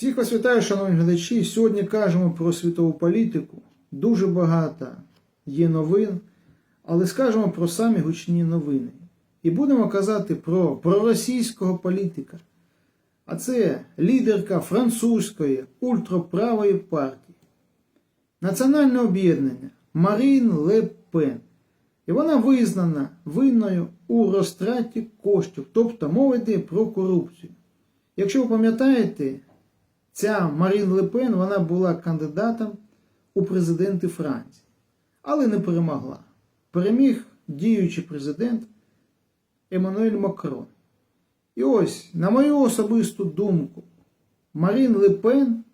Всіх вас вітаю, шановні глядачі. Сьогодні кажемо про світову політику. Дуже багато є новин, але скажемо про самі гучні новини. І будемо казати про проросійського політика. А це лідерка французької ультраправої партії, Національне об'єднання Марін Ле Пен. І вона визнана винною у розтраті коштів, тобто мова йде про корупцію. Якщо ви пам'ятаєте, ця Марін Ле Пен вона була кандидатом у президенти Франції, але не перемогла. Переміг діючий президент Еммануель Макрон. І ось, на мою особисту думку, Марін Ле Пен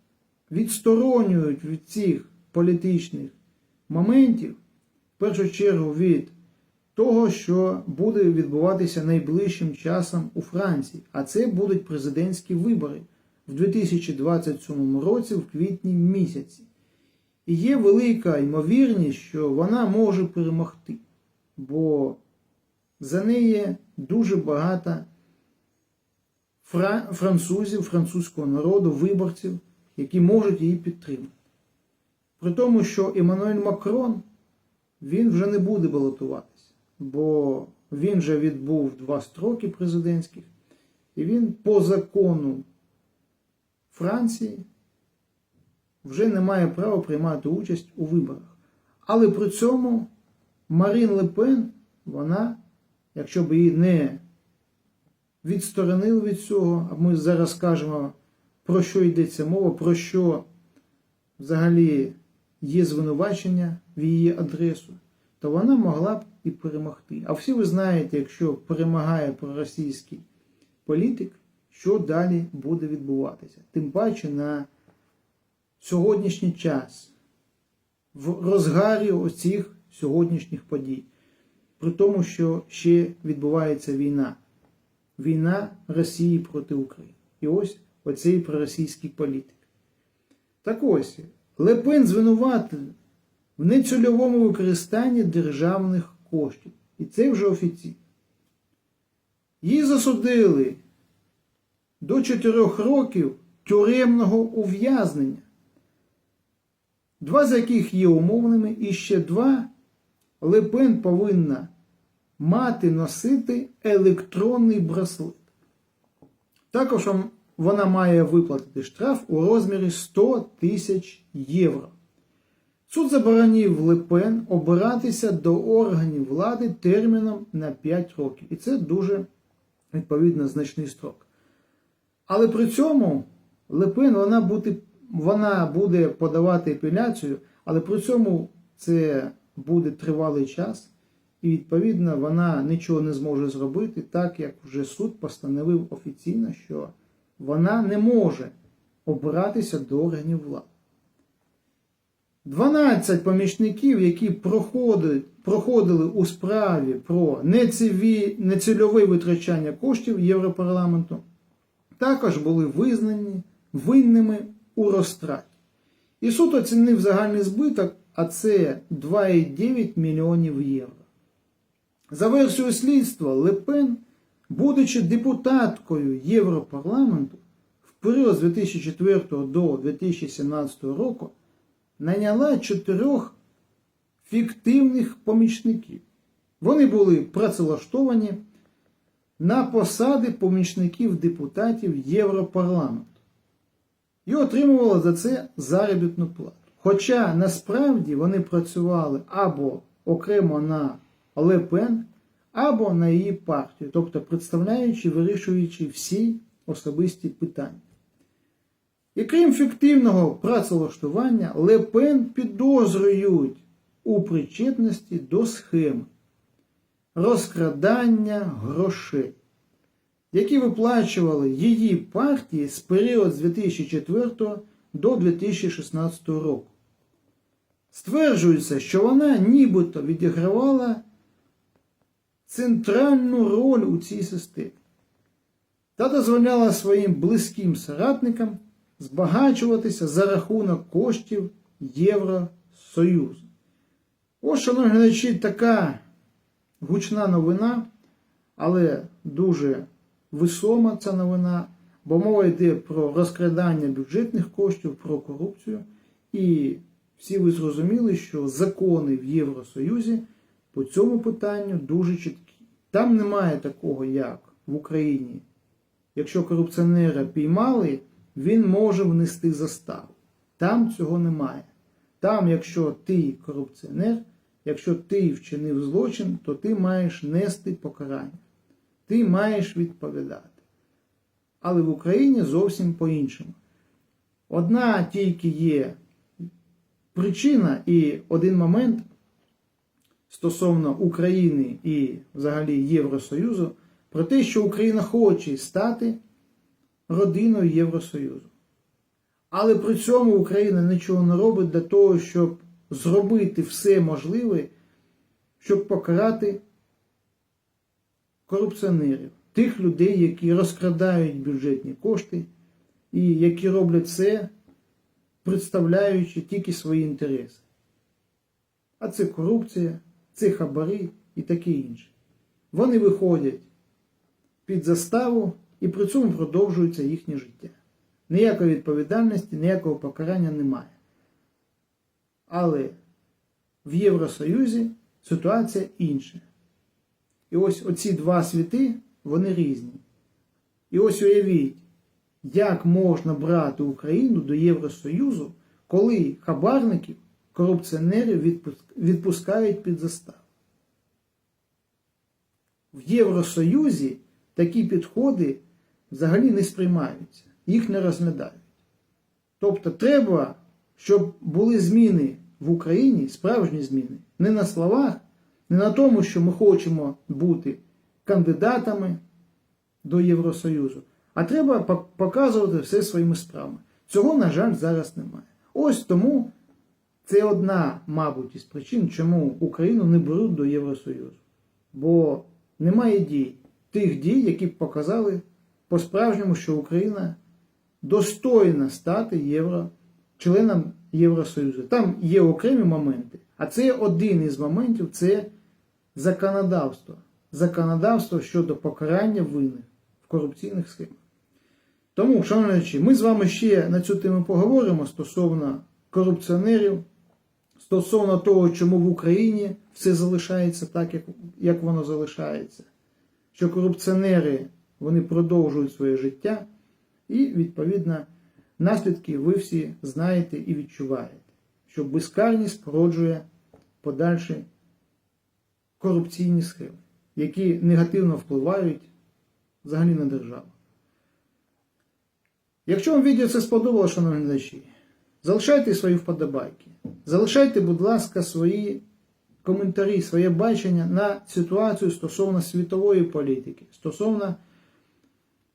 відсторонюють від цих політичних моментів, в першу чергу від того, що буде відбуватися найближчим часом у Франції, а це будуть президентські вибори в 2027 році, в квітні місяці. І є велика ймовірність, що вона може перемогти, бо за неї дуже багато французів, французького народу, виборців, які можуть її підтримати. При тому, що Еммануель Макрон він вже не буде балотуватися, бо він же відбув два строки президентських, і він по закону Франції вже не має права приймати участь у виборах. Але при цьому Марін Ле Пен, вона, якщо б її не відсторонили від цього, а ми зараз скажемо, про що йдеться мова, про що взагалі є звинувачення в її адресу, то вона могла б і перемогти. А всі ви знаєте, якщо перемагає проросійський політик, що далі буде відбуватися. Тим паче на сьогоднішній час, в розгарі оцих сьогоднішніх подій, при тому, що ще відбувається війна. Війна Росії проти України. І ось оцей проросійський політик. Так ось, Лепен звинуватив в нецільовому використанні державних коштів. І це вже офіційно. Її засудили до 4 років тюремного ув'язнення, два з яких є умовними, і ще два Лепен повинна мати носити електронний браслет. Також вона має виплатити штраф у розмірі 100 тисяч євро. Суд заборонив Лепен обиратися до органів влади терміном на 5 років. І це дуже, відповідно, значний строк. Але при цьому Лепен вона буде, вона буде подавати апеляцію, але при цьому це буде тривалий час. І, відповідно, вона нічого не зможе зробити, так як вже суд постановив офіційно, що вона не може обиратися до органів влади. 12 помічників, які проходили, проходили у справі про нецільове витрачання коштів Європарламенту, також були визнані винними у розтраті. І суд оцінив загальний збиток, а це 2,9 мільйонів євро. За версією слідства, Лепен, будучи депутаткою Європарламенту, в період з 2004 до 2017 року найняла чотирьох фіктивних помічників. Вони були працевлаштовані на посади помічників депутатів Європарламенту і отримувала за це заробітну плату. Хоча насправді вони працювали або окремо на Ле Пен, або на її партію, тобто представляючи, вирішуючи всі особисті питання. І крім фіктивного працевлаштування, Ле Пен підозрюють у причетності до схеми розкрадання грошей, які виплачували її партії з період з 2004 до 2016 року. Стверджується, що вона нібито відігравала центральну роль у цій системі та дозволяла своїм близьким соратникам збагачуватися за рахунок коштів Євросоюзу. Ось, шановні глядачі, така гучна новина, але дуже висома ця новина, Бо мова йде про розкрадання бюджетних коштів, про корупцію. І всі ви зрозуміли, що закони в Євросоюзі по цьому питанню дуже чіткі. Там немає такого, як в Україні. Якщо корупціонера піймали, він може внести заставу. Там цього немає. Там, якщо ти корупціонер, якщо ти вчинив злочин, то ти маєш нести покарання. Ти маєш відповідати. Але в Україні зовсім по-іншому. Одна тільки є причина і один момент стосовно України і взагалі Євросоюзу про те, що Україна хоче стати родиною Євросоюзу. Але при цьому Україна нічого не робить для того, щоб зробити все можливе, щоб покарати корупціонерів, тих людей, які розкрадають бюджетні кошти і які роблять це, представляючи тільки свої інтереси. А це корупція, це хабарі і таке інше. Вони виходять під заставу і при цьому продовжується їхнє життя. Ніякої відповідальності, ніякого покарання немає. Але в Євросоюзі ситуація інша. І ось оці два світи, вони різні. І ось уявіть, як можна брати Україну до Євросоюзу, коли хабарників, корупціонерів відпускають під заставу. В Євросоюзі такі підходи взагалі не сприймаються, їх не розглядають. Тобто треба, щоб були зміни в Україні, справжні зміни, не на словах, не на тому, що ми хочемо бути кандидатами до Євросоюзу, а треба показувати все своїми справами. Цього, на жаль, зараз немає. Ось тому це одна, мабуть, із причин, чому Україну не беруть до Євросоюзу. Бо немає дій, тих дій, які б показали по-справжньому, що Україна достойна стати євро, членом Євросоюзу. Там є окремі моменти, а це один із моментів це законодавство. Законодавство щодо покарання винних в корупційних схемах. Тому, шановні ми з вами ще на цю тему поговоримо стосовно корупціонерів, стосовно того, чому в Україні все залишається так, як, як воно залишається, що корупціонери вони продовжують своє життя, і, відповідно, наслідки ви всі знаєте і відчуваєте, що безкарність породжує подальші корупційні схеми, які негативно впливають взагалі на державу. Якщо вам відео це сподобалося, шановні глядачі, залишайте свої вподобайки. Залишайте, будь ласка, свої коментарі, своє бачення на ситуацію стосовно світової політики, стосовно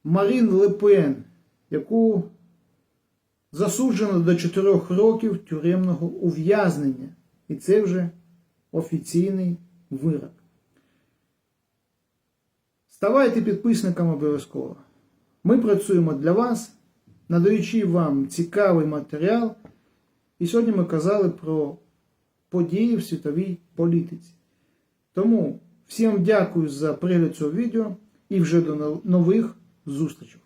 Марін Лепен, яку засуджено до 4 років тюремного ув'язнення. І це вже офіційний вирок. Ставайте підписниками обов'язково. Ми працюємо для вас, надаючи вам цікавий матеріал. І сьогодні ми казали про події в світовій політиці. Тому всім дякую за перегляд цього відео і вже до нових зустрічей.